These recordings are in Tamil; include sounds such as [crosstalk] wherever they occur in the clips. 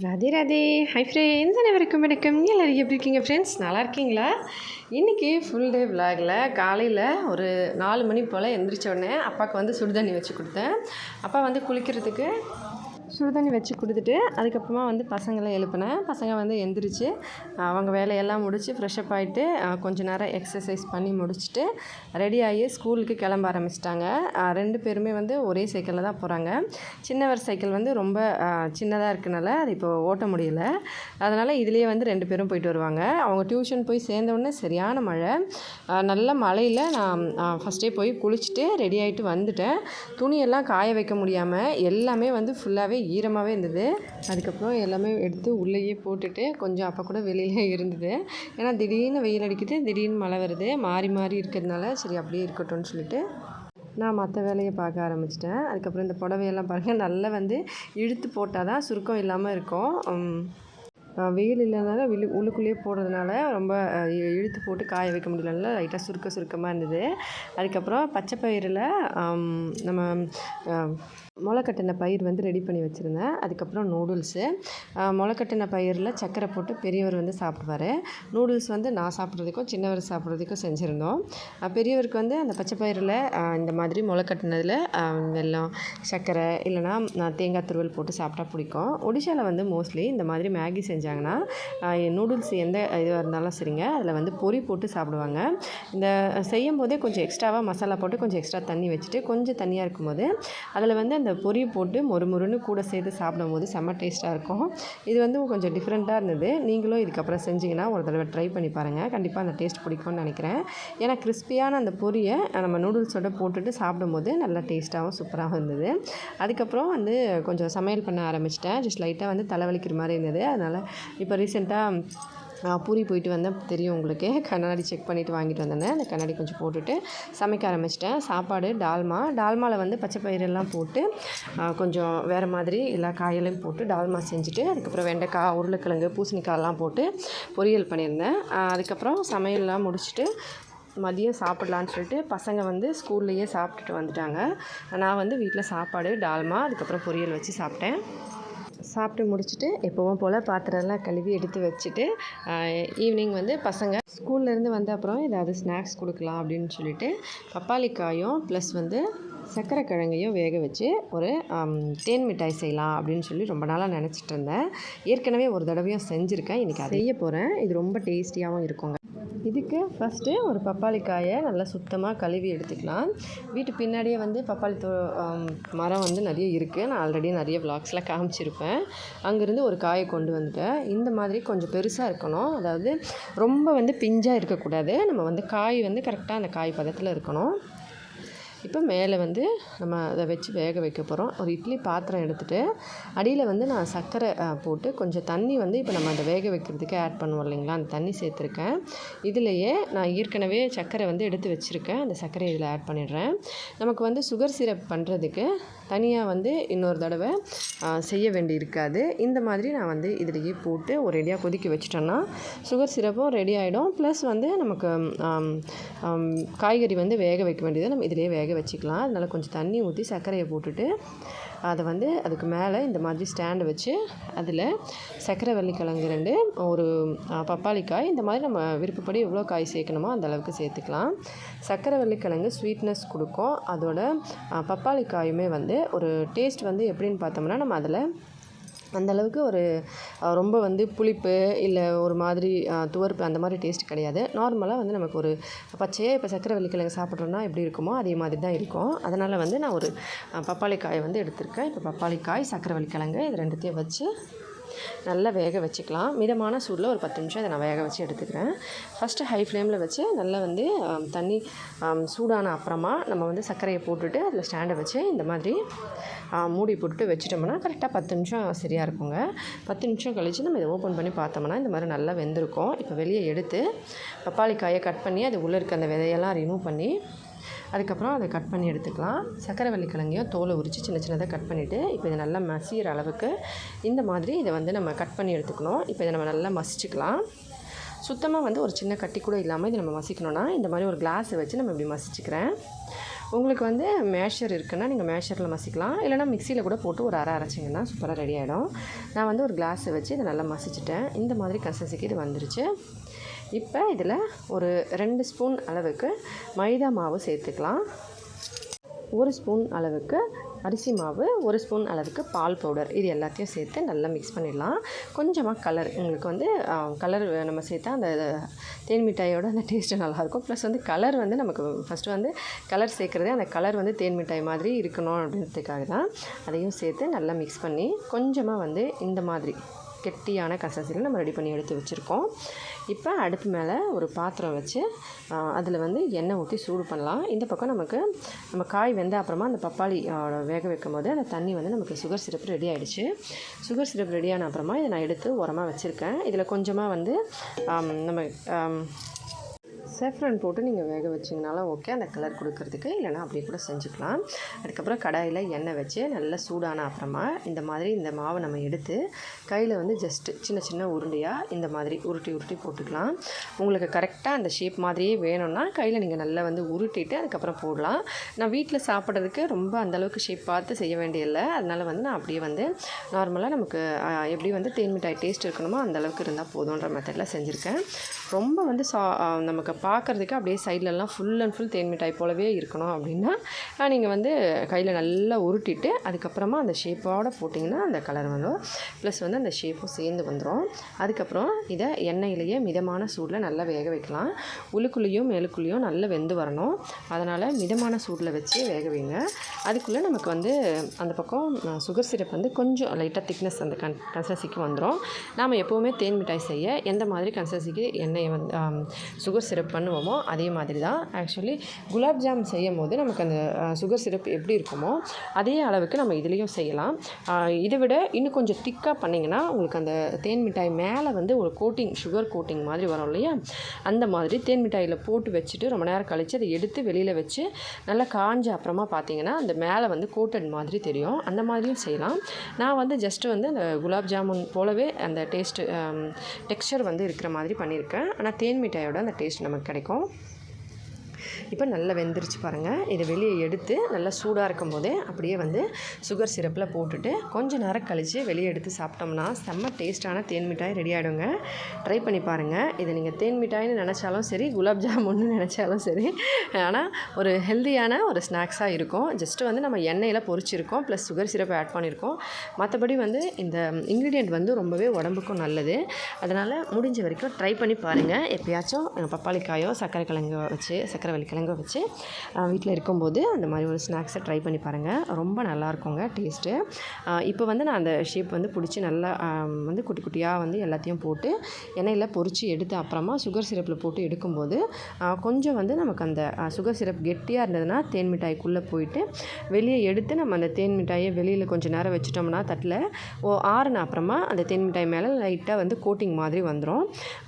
ராதே ராதே. ஹை ஃப்ரெண்ட்ஸ் அனைவருக்கும் வணக்கம். எல்லோரும் எப்படி இருக்கீங்க ஃப்ரெண்ட்ஸ் நல்லா இருக்கீங்களா? இன்றைக்கி ஃபுல் டே விலாகில் காலையில் ஒரு நாலு மணி போல் எந்திரிச்ச உடனே அப்பாவுக்கு வந்து சுடுதண்ணி வச்சு கொடுத்தேன். அப்பா வந்து குளிக்கிறதுக்கு சுடுதண்ணி வச்சு கொடுத்துட்டு அதுக்கப்புறமா வந்து பசங்களை எழுப்பினேன். பசங்க வந்து எந்திரிச்சு அவங்க வேலையெல்லாம் முடித்து ஃப்ரெஷ்அப் ஆகிட்டு கொஞ்ச நேரம் எக்ஸசைஸ் பண்ணி முடிச்சுட்டு ரெடி ஆகி ஸ்கூலுக்கு கிளம்ப ஆரம்பிச்சிட்டாங்க. ரெண்டு பேருமே வந்து ஒரே சைக்கிளில் தான் போகிறாங்க சின்னவர் சைக்கிள் வந்து ரொம்ப சின்னதாக இருக்கனால அது இப்போ ஓட்ட முடியல. அதனால் இதுலேயே வந்து ரெண்டு பேரும் போயிட்டு வருவாங்க. அவங்க டியூஷன் போய் சேர்ந்தவுடனே சரியான மழை. நல்ல மழையில் நான் ஃபஸ்ட்டே போய் குளிச்சுட்டு ரெடி ஆகிட்டு வந்துட்டேன். துணியெல்லாம் காய வைக்க முடியாமல் எல்லாமே வந்து ஃபுல்லாகவே ஈரமாகவே இருந்தது. அதுக்கப்புறம் எல்லாமே எடுத்து உள்ளேயே போட்டுட்டு கொஞ்சம் அப்போ கூட வெளியிலே இருந்தது. ஏன்னா திடீர்னு வெயில் அடிக்குது திடீர்னு மழை வருது மாறி மாறி இருக்கிறதுனால சரி அப்படியே இருக்கட்டும்னு சொல்லிட்டு நான் மற்ற வேலையை பார்க்க ஆரம்பிச்சிட்டேன். அதுக்கப்புறம் இந்த புடவையெல்லாம் பாருங்கள் நல்லா வந்து இழுத்து போட்டால் தான் சுருக்கம் இல்லாமல் இருக்கும். வெயில் இல்லைனால விழு உள்ளுக்குள்ளேயே போடுறதுனால ரொம்ப இழுத்து போட்டு காய வைக்க முடியலனால லைட்டாக சுருக்க சுருக்கமாக இருந்தது. அதுக்கப்புறம் பச்சை பயிரில் நம்ம முளைக்கட்டின பயிர் வந்து ரெடி பண்ணி வச்சுருந்தேன். அதுக்கப்புறம் நூடுல்ஸு. முளைக்கட்டின பயிரில் சர்க்கரை போட்டு பெரியவர் வந்து சாப்பிடுவார். நூடுல்ஸ் வந்து நான் சாப்பிட்றதுக்கும் சின்னவர் சாப்பிட்றதுக்கும் செஞ்சுருந்தோம். பெரியவருக்கு வந்து அந்த பச்சை பயிரில் இந்த மாதிரி முளைக்கட்டினதில் வெல்லம் சர்க்கரை இல்லைனா தேங்காய் துருவல் போட்டு சாப்பிட்டா பிடிக்கும். ஒடிஷாவில் வந்து மோஸ்ட்லி இந்த மாதிரி மேகி செஞ்சு செஞ்சாங்கன்னா நூடுல்ஸ் எந்த இதுவாக இருந்தாலும் சரிங்க. அதில் வந்து பொறி போட்டு சாப்பிடுவாங்க. இந்த செய்யும் போதே கொஞ்சம் எக்ஸ்ட்ராவாக மசாலா போட்டு கொஞ்சம் எக்ஸ்ட்ரா தண்ணி வச்சுட்டு கொஞ்சம் தண்ணியாக இருக்கும்போது அதில் வந்து அந்த பொறி போட்டு மொறு மொறுன்னு கூட சேர்த்து சாப்பிடும்போது செம்ம டேஸ்ட்டாக இருக்கும். இது வந்து கொஞ்சம் டிஃப்ரெண்ட்டாக இருந்தது. நீங்களும் இதுக்கப்புறம் செஞ்சிங்கன்னா ஒரு தடவை ட்ரை பண்ணி பாருங்கள் கண்டிப்பாக அந்த டேஸ்ட் பிடிக்கும்னு நினைக்கிறேன். ஏன்னா கிறிஸ்பியான அந்த பொரியை நம்ம நூடுல்ஸோட போட்டுட்டு சாப்பிடும்போது நல்லா டேஸ்ட்டாகவும் சூப்பராகவும் இருந்தது. அதுக்கப்புறம் வந்து கொஞ்சம் சமையல் பண்ண ஆரம்பிச்சிட்டேன். ஜஸ்ட் லைட்டாக வந்து தலைவலிக்கிற மாதிரி இருந்தது. அதனால் இப்போ ரீசெண்டாக பூரி போயிட்டு வந்தேன். தெரியும் உங்களுக்கு. கண்ணாடி செக் பண்ணிவிட்டு வாங்கிட்டு வந்தேன். அந்த கண்ணாடி கொஞ்சம் போட்டுட்டு சமைக்க ஆரம்பிச்சிட்டேன். சாப்பாடு டால்மா. டால்மாவில் வந்து பச்சை பயிரெல்லாம் போட்டு கொஞ்சம் வேறு மாதிரி எல்லா காயெல்லாம் போட்டு டால்மா செஞ்சுட்டு அதுக்கப்புறம் வெண்டைக்காய் உருளைக்கிழங்கு பூசணிக்காயெல்லாம் போட்டு பொரியல் பண்ணியிருந்தேன். அதுக்கப்புறம் சமையல்லாம் முடிச்சுட்டு மதியம் சாப்பிட்லான்னு சொல்லிட்டு பசங்க வந்து ஸ்கூல்லையே சாப்பிட்டுட்டு வந்துட்டாங்க. நான் வந்து வீட்டில் சாப்பாடு டால்மா அதுக்கப்புறம் பொரியல் வச்சு சாப்பிட்டேன். சாப்பிட்டு முடிச்சுட்டு எப்போவும் போல் பாத்திரம்லாம் கழுவி எடுத்து வச்சுட்டு ஈவினிங் வந்து பசங்க ஸ்கூல்லேருந்து வந்த அப்புறம் ஏதாவது ஸ்நாக்ஸ் கொடுக்கலாம் அப்படின்னு சொல்லிட்டு பப்பாளிக்காயும் ப்ளஸ் வந்து சர்க்கரை கிழங்கையும் வேக வச்சு ஒரு தேன் மிட்டாய் செய்யலாம் அப்படின்னு சொல்லி ரொம்ப நாளாக நினச்சிட்டு இருந்தேன். ஏற்கனவே ஒரு தடவையும் செஞ்சுருக்கேன். இன்றைக்கி செய்ய போகிறேன் இது ரொம்ப டேஸ்டியாகவும் இருக்குங்க. இதுக்கு ஃபஸ்ட்டு ஒரு பப்பாளி காயை நல்லா சுத்தமாக கழுவி எடுத்துக்கலாம். வீட்டு பின்னாடியே வந்து பப்பாளி தோ மரம் வந்து நிறைய இருக்குது நான் ஆல்ரெடி நிறைய விளாக்ஸில் காமிச்சிருப்பேன். அங்கேருந்து ஒரு காயை கொண்டு வந்துட்டேன். இந்த மாதிரி கொஞ்சம் பெருசாக இருக்கணும். அதாவது ரொம்ப வந்து பிஞ்சாக இருக்கக்கூடாது. நம்ம வந்து காய் வந்து கரெக்டாக அந்த காய் பதத்தில் இருக்கணும். இப்போ மேலே வந்து நம்ம அதை வச்சு வேக வைக்க போகிறோம். ஒரு இட்லி பாத்திரம் எடுத்துகிட்டு அடியில் வந்து நான் சர்க்கரை போட்டு கொஞ்சம் தண்ணி வந்து இப்போ நம்ம அதை வேக வைக்கிறதுக்கு ஆட் பண்ணுவோம் இல்லைங்களா? அந்த தண்ணி சேர்த்துருக்கேன். இதுலேயே நான் ஏற்கனவே சர்க்கரை வந்து எடுத்து வச்சுருக்கேன். அந்த சர்க்கரை இதில் ஆட் பண்ணிடுறேன். நமக்கு வந்து சுகர் சிரப் பண்ணுறதுக்கு தனியாக வந்து இன்னொரு தடவை செய்ய வேண்டி இருக்காது இந்த மாதிரி நான் வந்து இதிலேயே போட்டு ஒரு ரெடியாக கொதிக்க வச்சிட்டோன்னா சுகர் சிரப்பும் ரெடி ஆகிடும் ப்ளஸ் வந்து நமக்கு காய்கறி வந்து வேக வைக்க வேண்டியதை நம்ம இதிலேயே வேக வச்சுக்கலாம். அதனால் கொஞ்சம் தண்ணி ஊற்றி சர்க்கரையை போட்டுட்டு அதை வந்து அதுக்கு மேலே இந்த மாதிரி ஸ்டாண்டு வச்சு அதில் சக்கரை வள்ளிக்கிழங்கு ரெண்டு ஒரு பப்பாளி காய் இந்த மாதிரி நம்ம விருப்பப்படி எவ்வளோ காய் சேர்க்கணுமோ அந்த அளவுக்கு சேர்த்துக்கலாம். சர்க்கரை வள்ளிக்கிழங்கு ஸ்வீட்னஸ் கொடுக்கும். அதோட பப்பாளிக்காயுமே வந்து ஒரு டேஸ்ட் வந்து எப்படின்னு பார்த்தோம்னா நம்ம அதில் அந்தளவுக்கு ஒரு ரொம்ப வந்து புளிப்பு இல்லை ஒரு மாதிரி துவர்ப்பு அந்த மாதிரி டேஸ்ட் கிடையாது. நார்மலாக வந்து நமக்கு ஒரு பச்சையாக இப்போ சக்கரை வெள்ளிக்கிழங்கு சாப்பிட்றோன்னா எப்படி இருக்குமோ அதே மாதிரி தான் இருக்கும். அதனால் வந்து நான் ஒரு பப்பாளிக்காயை வந்து எடுத்திருக்கேன். இப்போ பப்பாளி காய் சக்கரை வெள்ளிக்கிழங்கு இது ரெண்டுத்தையும் வச்சு நல்லா வேக வச்சுக்கலாம். மிதமான சூடில் ஒரு பத்து நிமிஷம் இதை நான் வேக வச்சு எடுத்துக்கிறேன். ஃபஸ்ட்டு ஹை ஃப்ளேமில் வச்சு நல்லா வந்து தண்ணி சூடான அப்புறமா நம்ம வந்து சர்க்கரையை போட்டுட்டு அதில் ஸ்டாண்டை வச்சு இந்த மாதிரி மூடி போட்டு வச்சிட்டோம்னா கரெக்டாக பத்து நிமிஷம் சரியாக இருக்குங்க. பத்து நிமிஷம் கழித்து நம்ம இதை ஓப்பன் பண்ணி பார்த்தோம்னா இந்த மாதிரி நல்லா வெந்திருக்கும். இப்போ வெளியே எடுத்து பப்பாளி காயை கட் பண்ணி அது உள்ளே இருக்க அந்த விதையெல்லாம் ரிமூவ் பண்ணி அதுக்கப்புறம் அதை கட் பண்ணி எடுத்துக்கலாம். சக்கரை வள்ளிக்கிழங்கையும் தோலை உரித்து சின்ன சின்னதாக கட் பண்ணிவிட்டு இப்போ இதை நல்லா மசிகிற அளவுக்கு இந்த மாதிரி இதை வந்து நம்ம கட் பண்ணி எடுத்துக்கணும். இப்போ இதை நம்ம நல்லா மசிச்சுக்கலாம். சுத்தமாக வந்து ஒரு சின்ன கட்டி கூட இல்லாமல் இதை நம்ம மசிக்கணும்னா இந்த மாதிரி ஒரு கிளாஸை வச்சு நம்ம இப்படி மசிச்சுக்கிறேன். உங்களுக்கு வந்து மேஷர் இருக்குன்னா நீங்கள் மேஷரில் மசிக்கலாம். இல்லைனா மிக்சியில் கூட போட்டு ஒரு அரை அரைச்சிங்கன்னா சூப்பராக ரெடி ஆகிடும் நான் வந்து ஒரு கிளாஸை வச்சு இதை நல்லா மசிச்சிட்டேன். இந்த மாதிரி கசசிக்கு இது வந்துருச்சு. இப்போ இதில் ஒரு ரெண்டு ஸ்பூன் அளவுக்கு மைதா மாவு சேர்த்துக்கலாம். ஒரு ஸ்பூன் அளவுக்கு அரிசி மாவு ஒரு ஸ்பூன் அளவுக்கு பால் பவுடர். இது எல்லாத்தையும் சேர்த்து நல்லா மிக்ஸ் பண்ணிடலாம். கொஞ்சமாக கலர் உங்களுக்கு வந்து கலர் நம்ம சேர்த்தா அந்த தேன் மிட்டாயோட அந்த டேஸ்ட்டு நல்லாயிருக்கும். ப்ளஸ் வந்து கலர் வந்து நமக்கு ஃபஸ்ட்டு வந்து கலர் சேர்க்குறதே அந்த கலர் வந்து தேன் மிட்டாய் மாதிரி இருக்கணும் அப்படின்றதுக்காக தான் அதையும் சேர்த்து நல்லா மிக்ஸ் பண்ணி கொஞ்சமாக வந்து இந்த மாதிரி கெட்டியான கசசில் நம்ம ரெடி பண்ணி எடுத்து வச்சுருக்கோம். இப்போ அடுப்பு மேலே ஒரு பாத்திரம் வச்சு அதில் வந்து எண்ணெய் ஊற்றி சூடு பண்ணலாம். இந்த பக்கம் நமக்கு நம்ம காய் வெந்த அப்புறமா அந்த பப்பாளி வேக வைக்கும் போது அந்த தண்ணி வந்து நமக்கு சுகர் சிரப் ரெடி ஆகிடுச்சு சுகர் சிரப் ரெடியான அப்புறமா இதை நான் எடுத்து உரமாக வச்சுருக்கேன். இதில் கொஞ்சமாக வந்து நம்ம சேஃப்ரன் போட்டு நீங்கள் வேக வச்சிங்கனாலும் ஓகே அந்த கலர் கொடுக்கறதுக்கு இல்லைனா அப்படியே கூட செஞ்சுக்கலாம். அதுக்கப்புறம் கடாயில் எண்ணெய் வச்சு நல்லா சூடான அப்புறமா இந்த மாதிரி இந்த மாவை நம்ம எடுத்து கையில் வந்து ஜஸ்ட்டு சின்ன சின்ன உருண்டையாக இந்த மாதிரி உருட்டி உருட்டி போட்டுக்கலாம். உங்களுக்கு கரெக்டாக அந்த ஷேப் மாதிரியே வேணும்னா கையில் நீங்கள் நல்லா வந்து உருட்டிட்டு அதுக்கப்புறம் போடலாம். நான் வீட்டில் சாப்பிட்றதுக்கு ரொம்ப அந்தளவுக்கு ஷேப் பார்த்து செய்ய வேண்டியதில்லை. அதனால் வந்து நான் அப்படியே வந்து நார்மலாக நமக்கு எப்படி வந்து தேன் மிட்டாய் டேஸ்ட் இருக்கணுமோ அந்தளவுக்கு இருந்தால் போதுன்ற மெத்தடில் செஞ்சுருக்கேன். ரொம்ப வந்து சா நமக்கு பார்க்குறதுக்கு அப்படியே சைட்லலாம் ஃபுல் அண்ட் ஃபுல் தேன் மிட்டாய் போலவே இருக்கணும் அப்படின்னா நீங்கள் வந்து கையில் நல்லா உருட்டிட்டு அதுக்கப்புறமா அந்த ஷேப்போடு போட்டிங்கன்னா அந்த கலர் வந்துடும் ப்ளஸ் வந்து அந்த ஷேப்பும் சேர்ந்து வந்துடும் அதுக்கப்புறம் இதை எண்ணெயிலேயே மிதமான சூடில் நல்லா வேக வைக்கலாம். உள்ளுக்குள்ளேயும் மேலுக்குள்ளேயும் நல்லா வெந்து வரணும். அதனால் மிதமான சூடில் வச்சு வேக வைங்க. அதுக்குள்ளே நமக்கு வந்து அந்த பக்கம் சுகர் சிரப் வந்து கொஞ்சம் லைட்டாக திக்னஸ் அந்த கன் கன்சன்சிக்கு வந்துடும் நாம் எப்போவுமே தேன் மிட்டாய் செய்ய எந்த மாதிரி கன்சன்சிக்கு எண்ணெயை வந்து சுகர் சிரப் பண்ணுவோமோ அதே மாதிரி தான் ஆக்சுவலி குலாப் ஜாம் செய்யும் போது நமக்கு அந்த சுகர் சிரப் எப்படி இருக்குமோ அதே அளவுக்கு நம்ம இதுலேயும் செய்யலாம். இதை விட இன்னும் கொஞ்சம் திக்காக பண்ணிங்கன்னா உங்களுக்கு அந்த தேன் மிட்டாய் மேலே வந்து ஒரு கோட்டிங் சுகர் கோட்டிங் மாதிரி வரும் இல்லையா? அந்த மாதிரி தேன் மிட்டாயில் போட்டு வச்சுட்டு ரொம்ப நேரம் கழித்து அதை எடுத்து வெளியில் வச்சு நல்லா காஞ்ச அப்புறமா பார்த்தீங்கன்னா அந்த மேலே வந்து கோட்டட் மாதிரி தெரியும். அந்த மாதிரியும் செய்யலாம். நான் வந்து ஜஸ்ட்டு வந்து அந்த குலாப் ஜாமுன் போலவே அந்த டேஸ்ட்டு டெக்ஸ்சர் வந்து இருக்கிற மாதிரி பண்ணியிருக்கேன். ஆனால் தேன் மிட்டாயோட அந்த டேஸ்ட் நமக்கு கிடைக்கும் இப்போ நல்லா வெந்துருச்சு பாருங்கள் இதை வெளியே எடுத்து நல்லா சூடாக இருக்கும் போதே அப்படியே வந்து சுகர் சிரப்பில் போட்டுட்டு கொஞ்சம் நேரம் கழித்து வெளியே எடுத்து சாப்பிட்டோம்னா செம்ம டேஸ்ட்டான தேன் மிட்டாய் ரெடி ஆகிடுங்க ட்ரை பண்ணி பாருங்கள் இதை நீங்கள் தேன் மிட்டாய்னு நினச்சாலும் சரி குலாப் ஜாமுன்னு நினச்சாலும் சரி ஆனால் ஒரு ஹெல்த்தியான ஒரு ஸ்நாக்ஸாக இருக்கும். ஜஸ்ட்டு வந்து நம்ம எண்ணெயில் பொறிச்சிருக்கோம் ப்ளஸ் சுகர் சிரப் ஆட் பண்ணியிருக்கோம் மற்றபடி வந்து இந்த இன்க்ரீடியண்ட் வந்து ரொம்பவே உடம்புக்கும் நல்லது. அதனால் முடிஞ்ச வரைக்கும் ட்ரை பண்ணி பாருங்கள் எப்பயாச்சும் பப்பாளிக்காயோ சர்க்கரை கிழங்கு வச்சு சர்க்கரை வள்ளி வச்சு வீட்டில் இருக்கும்போது அந்த மாதிரி ஒரு ஸ்நாக்ஸை ட்ரை பண்ணி பாருங்கள் ரொம்ப நல்லாயிருக்குங்க டேஸ்ட்டு இப்போ வந்து நான் அந்த ஷேப் வந்து பிடிச்சி நல்லா வந்து குட்டி குட்டியாக வந்து எல்லாத்தையும் போட்டு எண்ணெயில் பொறிச்சு எடுத்து அப்புறமா சுகர் சிரப்பில் போட்டு எடுக்கும்போது கொஞ்சம் வந்து நமக்கு அந்த சுகர் சிரப் கெட்டியாக இருந்ததுன்னா தேன் மிட்டாய்க்குள்ளே போயிட்டு வெளியே எடுத்து நம்ம அந்த தேன் மிட்டாயை வெளியில் கொஞ்சம் நேரம் வச்சுட்டோம்னா தட்டில் ஓ ஆறுன அப்புறமா அந்த தேன் மிட்டாய் மேலே லைட்டாக வந்து கோட்டிங் மாதிரி வந்துடும்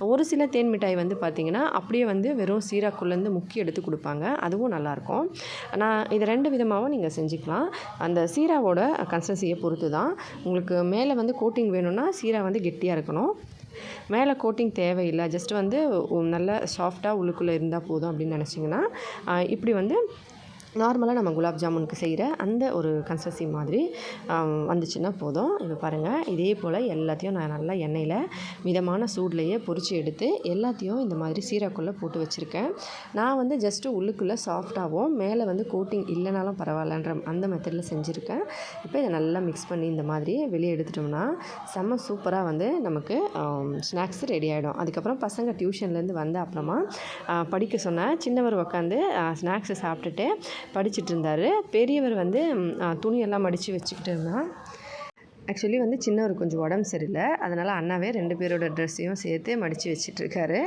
ஒரு சில தேன் மிட்டாய் வந்து பார்த்திங்கன்னா அப்படியே வந்து வெறும் சீராக்குள்ளேருந்து முக்கி எடுத்து கொடுப்பாங்க. அதுவும் நல்லாயிருக்கும். நான் இது ரெண்டு விதமாகவும் நீங்கள் செஞ்சுக்கலாம். அந்த சீராவோட கன்சன்சியை பொறுத்து தான். உங்களுக்கு மேலே வந்து கோட்டிங் வேணும்னா சீரா வந்து கெட்டியாக இருக்கணும். மேலே கோட்டிங் தேவையில்லை. ஜஸ்ட் வந்து நல்ல சாஃப்டாக உள்ளுக்குள்ளே இருந்தால் போதும் அப்படின்னு நினச்சிங்கன்னா இப்படி வந்து நார்மலாக நம்ம குலாப் ஜாமுனுக்கு செய்கிற அந்த ஒரு கன்சன்சி மாதிரி வந்துச்சுன்னா போதும். இப்போ பாருங்கள் இதே போல் எல்லாத்தையும் நான் நல்லா எண்ணெயில் மிதமான சூட்லேயே பொறிச்சு எடுத்து எல்லாத்தையும் இந்த மாதிரி சீராக்குள்ளே போட்டு வச்சுருக்கேன். நான் வந்து ஜஸ்ட்டு உள்ளுக்குள்ளே சாஃப்டாகவும் மேலே வந்து கோட்டிங் இல்லைனாலும் பரவாயில்லன்ற அந்த மெத்தடில் செஞ்சுருக்கேன். இப்போ இதை நல்லா மிக்ஸ் பண்ணி இந்த மாதிரி வெளியே எடுத்துட்டோம்னா செம்ம சூப்பராக வந்து நமக்கு ஸ்நாக்ஸ் ரெடி ஆகிடும் அதுக்கப்புறம் பசங்க டியூஷன்லேருந்து வந்த அப்புறமா படிக்க சொன்னேன் சின்னவர் உட்காந்து ஸ்நாக்ஸை சாப்பிட்டுட்டு படிச்சுட்டு இருந்தார். பெரியவர் வந்து துணியெல்லாம் மடித்து வச்சுக்கிட்டு இருந்தான். ஆக்சுவலி வந்து சின்னவர் கொஞ்சம் உடம்பு சரியில்லை. அதனால் அண்ணாவே ரெண்டு பேரோட ட்ரெஸ்ஸையும் சேர்த்து மடித்து வச்சிட்ருக்காரு.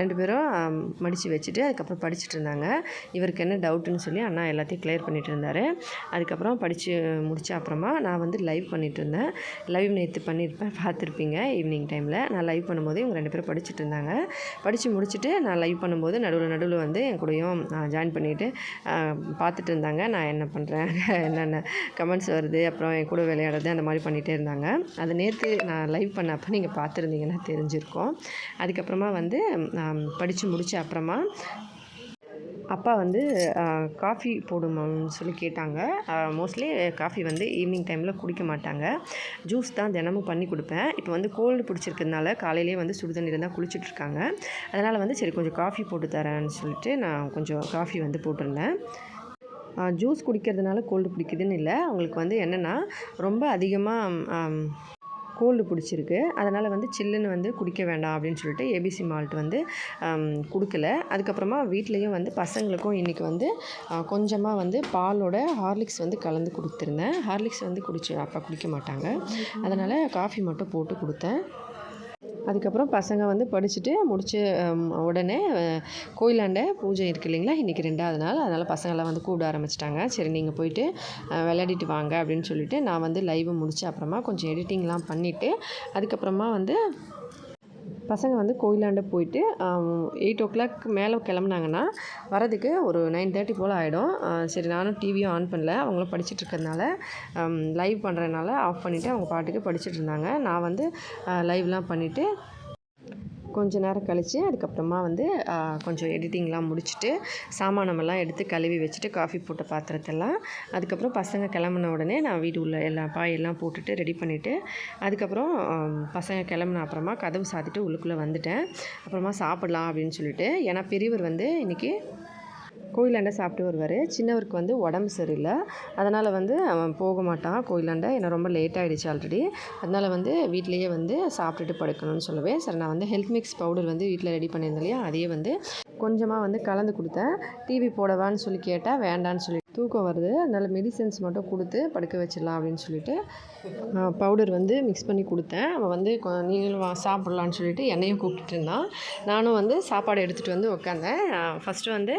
ரெண்டு பேரும் மடித்து வச்சுட்டு அதுக்கப்புறம் படிச்சுட்டு இருந்தாங்க. இவருக்கு என்ன டவுட்டுன்னு சொல்லி அண்ணா எல்லாத்தையும் கிளியர் பண்ணிகிட்டு இருந்தார். அதுக்கப்புறம் படித்து முடித்த அப்புறமா நான் வந்து லைவ் பண்ணிகிட்டு இருந்தேன். லைவ் நேற்று பண்ணியிருப்பேன் பார்த்துருப்பீங்க ஈவினிங் டைமில் நான் லைவ் பண்ணும்போது இவங்க ரெண்டு பேரும் படிச்சுட்டு இருந்தாங்க. படித்து முடிச்சுட்டு நான் லைவ் பண்ணும்போது நடுவில் நடுவில் வந்து என் கூடயும் ஜாயின் பண்ணிவிட்டு பார்த்துட்டு இருந்தாங்க. நான் என்ன பண்ணுறேன் [laughs] என்னென்ன கமெண்ட்ஸ் வருது? அப்புறம் என் கூட விளையாடுறது அந்த மாதிரி பண்ணிகிட்டே இருந்தாங்க. அது நேற்று நான் லைவ் பண்ணப்போ நீங்கள் பார்த்துருந்தீங்கன்னா தெரிஞ்சிருக்கோம். அதுக்கப்புறமா வந்து படித்து முடித்த அப்புறமா அப்பா வந்து காஃபி போடுமான்னு சொல்லி கேட்டாங்க. மோஸ்ட்லி காஃபி வந்து ஈவினிங் டைமில் குடிக்க மாட்டாங்க. ஜூஸ் தான் தினமும் பண்ணி கொடுப்பேன். இப்போ வந்து கோல்டு பிடிச்சிருக்கிறதுனால காலையிலேயே வந்து சுடுதண்ணீர் தான் குளிச்சுட்ருக்காங்க. அதனால் வந்து சரி கொஞ்சம் காஃபி போட்டு தரேன்னு சொல்லிட்டு நான் கொஞ்சம் காஃபி வந்து போட்டிருந்தேன். ஜூஸ் குடிக்கிறதுனால கோல்டு பிடிக்குதுன்னு இல்லை. அவங்களுக்கு வந்து என்னென்னா ரொம்ப அதிகமாக கோல்டு பிடிச்சிருக்கு. அதனால் வந்து சில்லுன்னு வந்து குடிக்க வேண்டாம் அப்படின்னு சொல்லிட்டு ஏபிசி மால்ட் வந்து கொடுக்கல. அதுக்கப்புறமா வீட்லேயும் வந்து பசங்களுக்கும் இன்றைக்கி வந்து கொஞ்சமாக வந்து பாலோட ஹார்லிக்ஸ் வந்து கலந்து கொடுத்துருந்தேன். ஹார்லிக்ஸ் வந்து குடிச்சு அப்பா குடிக்க மாட்டாங்க. அதனால் காஃபி மட்டும் போட்டு கொடுத்தேன். அதுக்கப்புறம் பசங்க வந்து படிச்சுட்டு முடிச்ச உடனே கோயிலாண்ட பூஜை இருக்குது இல்லைங்களா? இன்றைக்கி ரெண்டாவது நாள் அதனால் பசங்களாம் வந்து கூப்பிட ஆரம்பிச்சிட்டாங்க. சரி நீங்கள் போயிட்டு விளையாடிட்டு வாங்க அப்படின்னு சொல்லிட்டு நான் வந்து லைவை முடித்து அப்புறமா கொஞ்சம் எடிட்டிங்லாம் பண்ணிவிட்டு அதுக்கப்புறமா வந்து பசங்க வந்து கோயிலாண்ட போயிட்டு எயிட் ஓ கிளாக் மேலே கிளம்புனாங்கன்னா வரதுக்கு ஒரு நைன் தேர்ட்டி போல் ஆகிடும் சரி நானும் டிவியும் ஆன் பண்ணல. அவங்களும் படிச்சுட்டு இருக்கிறதுனால லைவ் பண்ணுறதுனால ஆஃப் பண்ணிவிட்டு அவங்க பாட்டுக்கு படிச்சுட்டு இருந்தாங்க. நான் வந்து லைவ்லாம் பண்ணிவிட்டு கொஞ்ச நேரம் கழித்து அதுக்கப்புறமா வந்து கொஞ்சம் எடிட்டிங்லாம் முடிச்சுட்டு சாமானமெல்லாம் எடுத்து கழுவி வச்சுட்டு காஃபி போட்ட பாத்திரத்தெல்லாம் அதுக்கப்புறம் பசங்க கிளம்புன உடனே நான் வீடு உள்ள எல்லா பாயெல்லாம் போட்டுட்டு ரெடி பண்ணிவிட்டு அதுக்கப்புறம் பசங்க கிளம்புன அப்புறமா கதவு சாத்திட்டு உள்ளுக்குள்ளே வந்துட்டேன். அப்புறமா சாப்பிட்லாம் அப்படின்னு சொல்லிட்டு ஏன்னா பெரியவர் வந்து இன்றைக்கி கோயிலாண்ட சாப்பிட்டு வருவார். சின்னவருக்கு வந்து உடம்பு சரியில்லை. அதனால் வந்து அவன் போக மாட்டான். கோயிலாண்ட ஏன்னா ரொம்ப லேட் ஆகிடுச்சு ஆல்ரெடி அதனால் வந்து வீட்லேயே வந்து சாப்பிட்டுட்டு படுக்கணும்னு சொல்லுவேன் சரி நான் வந்து ஹெல்த் மிக்ஸ் பவுடர் வந்து வீட்டில் ரெடி பண்ணியிருந்தேன் இல்லையா? அதையே வந்து கொஞ்சமாக வந்து கலந்து கொடுத்தேன். டிவி போடவான்னு சொல்லி கேட்டால் வேண்டான்னு சொல்லி தூக்கம் வருது. அதனால் மெடிசன்ஸ் மட்டும் கொடுத்து படுக்க வச்சிடலாம் அப்படின்னு சொல்லிட்டு பவுடர் வந்து மிக்ஸ் பண்ணி கொடுத்தேன். அவன் வந்து நீங்களும் சாப்பிட்லான்னு சொல்லிட்டு என்னையும் கூப்பிட்டு இருந்தான். நானும் வந்து சாப்பாடு எடுத்துகிட்டு வந்து உட்காந்தேன் ஃபஸ்ட்டு வந்து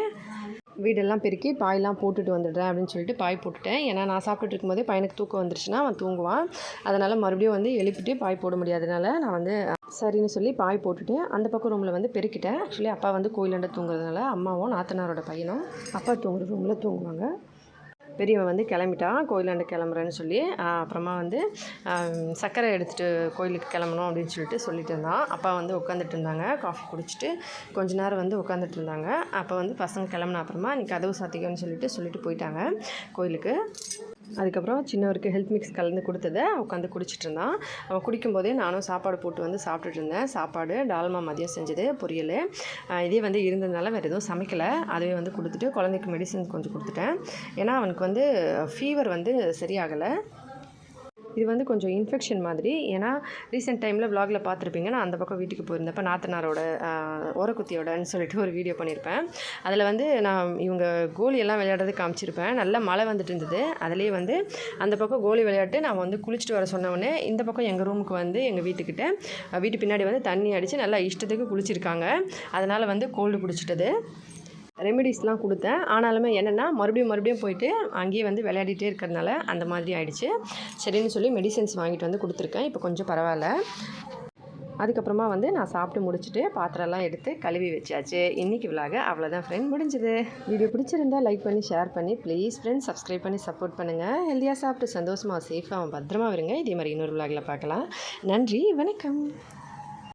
வீடெல்லாம் பெருக்கி பாயெல்லாம் போட்டுட்டு வந்துடுறேன் அப்படின்னு சொல்லிட்டு பாய் போட்டுட்டேன். ஏன்னா நான் சாப்பிட்டுட்டு இருக்கும்போதே பையனுக்கு தூக்கம் வந்துருச்சுன்னா அவன் தூங்குவான். அதனால் மறுபடியும் வந்து எழுப்பிட்டு பாய் போட முடியாதனால நான் வந்து சரின்னு சொல்லி பாய் போட்டுட்டு அந்த பக்கம் ரூமில் வந்து பெருக்கிட்டேன். ஆக்சுவலி அப்பா வந்து கோயிலாண்ட தூங்குறதுனால அம்மாவும் நாத்தனாரோட பையனும் அப்பா தூங்குற ரூமில் தூங்குவாங்க. பெரியவன் வந்து கிளம்பிட்டான் கோயிலாண்டு கிளம்புறேன்னு சொல்லி அப்புறமா வந்து சர்க்கரை எடுத்துகிட்டு கோயிலுக்கு கிளம்பணும் அப்படின்னு சொல்லிட்டு சொல்லிட்டு இருந்தான். அப்பா வந்து உட்காந்துட்டு இருந்தாங்க காஃபி குடிச்சிட்டு கொஞ்ச நேரம் வந்து உட்காந்துட்டு இருந்தாங்க. அப்போ வந்து பசங்க கிளம்புன அப்புறமா நீ கதவு சாத்திக்கன்னு சொல்லிட்டு சொல்லிட்டு போயிட்டாங்க கோயிலுக்கு. அதுக்கப்புறம் சின்னவருக்கு ஹெல்த் மிக்ஸ் கலந்து கொடுத்ததை உட்காந்து குடிச்சிட்டு இருந்தான். அவன் குடிக்கும்போதே நானும் சாப்பாடு போட்டு வந்து சாப்பிட்டுட்டு இருந்தேன். சாப்பாடு டால்மா மதியம் செஞ்சது பொரியல். இதே வந்து இருந்ததுனால வேறு எதுவும் சமைக்கலை. அதுவே வந்து கொடுத்துட்டு குழந்தைக்கு மெடிசன் கொஞ்சம் கொடுத்துட்டேன். ஏன்னா அவனுக்கு வந்து ஃபீவர் வந்து சரியாகலை. இது வந்து கொஞ்சம் இன்ஃபெக்ஷன் மாதிரி. ஏன்னா ரீசெண்ட் டைமில் விலாகில் பார்த்துருப்பீங்க. நான் அந்த பக்கம் வீட்டுக்கு போயிருந்தப்போ நாத்தனாரோட ஓரக்குத்தியோடன்னு சொல்லிட்டு ஒரு வீடியோ பண்ணியிருப்பேன் அதில் வந்து நான் இவங்க கோலி எல்லாம் விளையாடுறது காமிச்சிருப்பேன். நல்லா மழை வந்துட்டு இருந்தது. அதுலேயே வந்து அந்த பக்கம் கோலி விளையாட்டு நான் வந்து குளிச்சுட்டு வர சொன்னவொடனே இந்த பக்கம் எங்கள் ரூமுக்கு வந்து எங்கள் வீட்டுக்கிட்ட வீட்டு பின்னாடி வந்து தண்ணி அடித்து நல்லா இஷ்டத்துக்கு குளிச்சிருக்காங்க. அதனால் வந்து கோல்டு பிடிச்சிட்டது ரெமெடிஸ்லாம் கொடுத்தேன். ஆனாலுமே என்னென்னா மறுபடியும் மறுபடியும் போயிட்டு அங்கேயே வந்து விளையாடிட்டே இருக்கிறதுனால அந்த மாதிரி ஆயிடுச்சு. சரின்னு சொல்லி மெடிசன்ஸ் வாங்கிட்டு வந்து கொடுத்துருக்கேன். இப்போ கொஞ்சம் பரவாயில்ல. அதுக்கப்புறமா வந்து நான் சாப்பிட்டு முடிச்சுட்டு பாத்திரம்லாம் எடுத்து கழுவி வச்சாச்சு. இன்றைக்கி விழாக அவ்வளோதான் ஃப்ரெண்ட் முடிஞ்சது. வீடியோ பிடிச்சிருந்தா லைக் பண்ணி ஷேர் பண்ணி ப்ளீஸ் ஃப்ரெண்ட்ஸ் சப்ஸ்கிரைப் பண்ணி சப்போர்ட் பண்ணுங்கள் ஹெல்த்தியாக சாப்பிட்டு சந்தோஷமாக சேஃபாக பத்திரமா வருங்க இதே மாதிரி இன்னொரு விழாகில் பார்க்கலாம். நன்றி வணக்கம்.